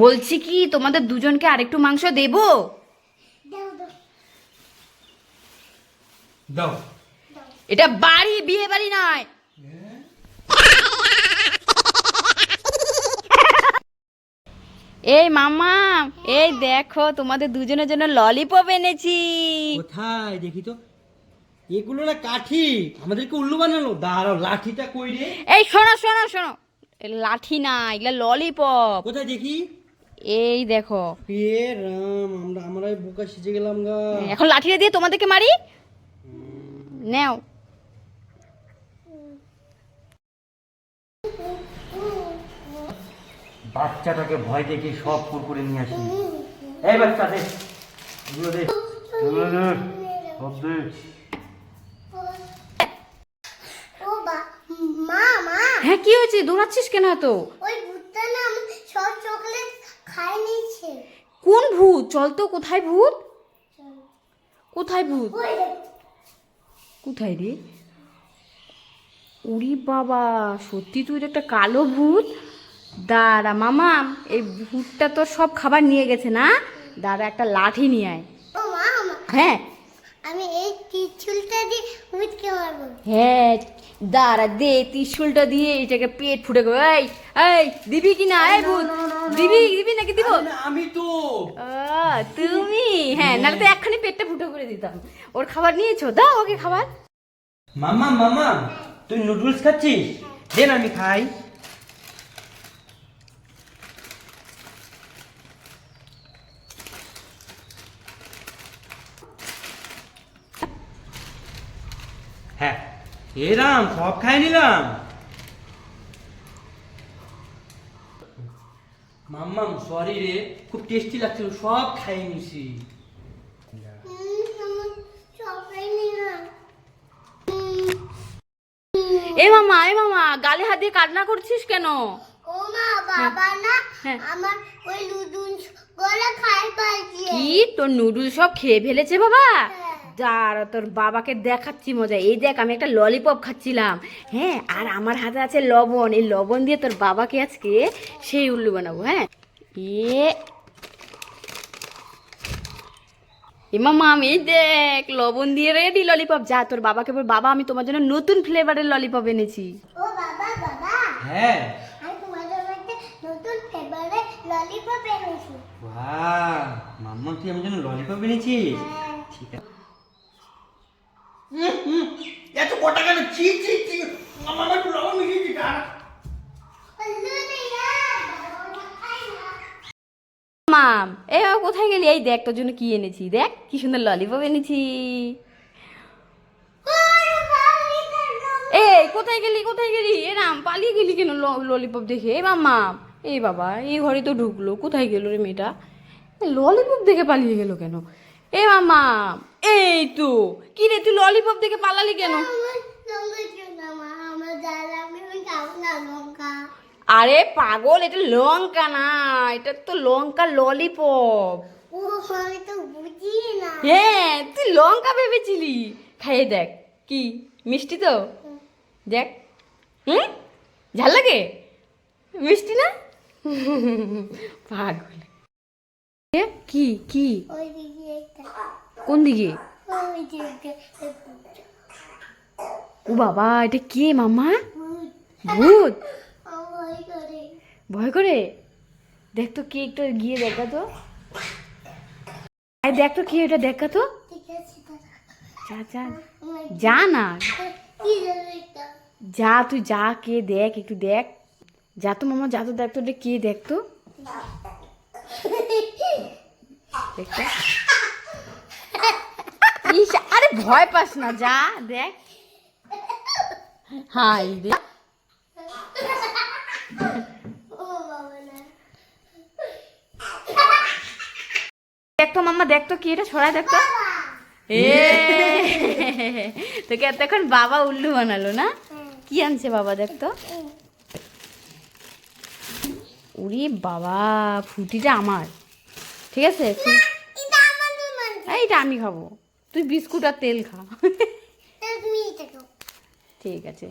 বলছি কি তোমাদের দুজনকে আরেকটু মাংস দেবো? এটা বাড়ি বিয়ে বাড়ি নয়। এই মামা এই দেখো তোমাদের দুজনের জন্য ললিপপ এনেছি। কোথায়? দেখি তো। এগুলো না কাঠি। আমাদেরকে উল্লু বানালো। দাঁড়াও লাঠিটা কই রে? এই শোনো শোনো শোনো। লাঠি না এগুলা ললিপপ। কোথায় দেখি? এই দেখো। এ রাম আমরা আমরা বোকা শিখে গেলাম গা। এখন লাঠিটা দিয়ে তোমাদেরকে মারি? নেও। বাচ্চাটাকে ভয় দেখে সব কুরকুরে নিয়ে আসি। এই বাচ্চা দে এগুলো দে। সব দে ও বা মা মা। হ্যাঁ কি হয়েছে? দৌড়াচ্ছিস কেন তো ওই ভূতটা না আমার সব চকলেট খাই নিচ্ছে কোন ভূত? চল তো কোথায় ভূত? কোথায় ভূত? কোথায় রে? উরি বাবা সত্যি তুই একটা কালো ভূত। দাঁড়া মামা এই ভূতটা তোর সব খাবার নিয়ে গেছে না? দাঁড়া একটা লাঠি নিয়ে আয়। হ্যাঁ। আমি এই ত্রিশুলটা দিয়ে ভূতকে মারবো। হ্যাঁ দাঁড়া দে ত্রিশুলটা দিয়ে এটাকে পেট ফুটে গো। এই এই দিবি কি না? এই ভূত দিবি দিবি নাকি দিব? আমি তো। তুমি? হ্যাঁ নাহলে তো এক্ষুনি পেটটা ফুটো করে দিতাম। ওর খাবার নিয়েছো? দাও ওকে খাবার। মামা মামা তুই নুডলস খাচ্ছিস? দে না আমি খাই। হ্যাঁ। এরাম সব খাই নিলাম। মাম্মাম সরি রে খুব টেস্টি লাগছিল সব খাই নিছি। এ মামা এ মামা গালে হাত দিয়ে কান্না করছিস কেন? ও মা বাবা না হ্যাঁ। আমার ওই গলা খাই পাইছে। কি তোর নুডল সব খেয়ে ফেলেছে বাবা? হ্যাঁ। দাঁড়া তোর বাবাকে দেখাচ্ছি মজা। এই দেখ আমি একটা ললিপপ খাচ্ছিলাম। হ্যাঁ আর আমার হাতে আছে লবণ। এই লবণ দিয়ে তোর বাবাকে আজকে সেই উল্লু বানাবো হ্যাঁ? এ এমা মাম এই দেখ লবণ দিয়ে রেডি ললিপপ যা তোর বাবাকে বল বাবা আমি তোমার জন্য নতুন ফ্লেভারের ললিপপ এনেছি। ও বাবা বাবা। হ্যাঁ। আমি তোমার জন্য একটা নতুন ফেভারিট ললিপপ এনেছি। বাহ মাম্মা তুই আমার জন্য ললিপপ এনেছিস? হ্যাঁ। ঠিক আছে এত কটা কেন চি চি চি মামা একটু লবণ মিশিয়ে দিটা হলুদ দিয়া বাবা খাই না মাম এ কোথায় গেলি? এই দেখ, তোর জন্য কি এনেছি? দেখ, কি সুন্দর ললিপপ এনেছি। এই কোথায় গেলি? কোথায় গেলি? এ রাম, পালিয়ে গেলি কেন ললিপপ দেখে? এ মাম্মা এই বাবা, এই ঘরে তো ঢুকলো। কোথায় গেলো রে মেয়েটা? ললিপপ দেখে পালিয়ে গেল কেন? এ মামা এই তো। কি রে, তুই ললিপপ দেখে পালালি কেন? আরে পাগল এটা লঙ্কা না এটা তো লঙ্কা ললিপপ। হ্যাঁ তুই লঙ্কা ভেবেছিলি। খাইয়ে দেখ কি মিষ্টি তো? দেখ হুম? ঝাল লাগে? মিষ্টি না? পাগল। কি কি? কোন দিকে? ও বাবা এটা কে মামা? ভূত ভয় করে? দেখ তো কে একটু গিয়ে দেখা তো। দেখ তো কে এটা দেখা তো। যা না। যা, তুই যা, কে দেখ, একটু দেখ। যা তো মামা, যা তো দেখ তো এটা কে দেখ তো। দেখ আরে ভয় পাস না, যা, দেখ। হাই রে ও বাবা না দেখ তো মাম্মা দেখতো কি এটা? ছড়ায় দেখ তো এ। তোকে এতক্ষণ বাবা উল্লু বানালো না? কি আনছে বাবা দেখ তো উরি বাবা ফুটিটা আমার। ঠিক আছে? এইটা আমি খাব। তুই বিস্কুট আর তেল খা। ঠিক আছে।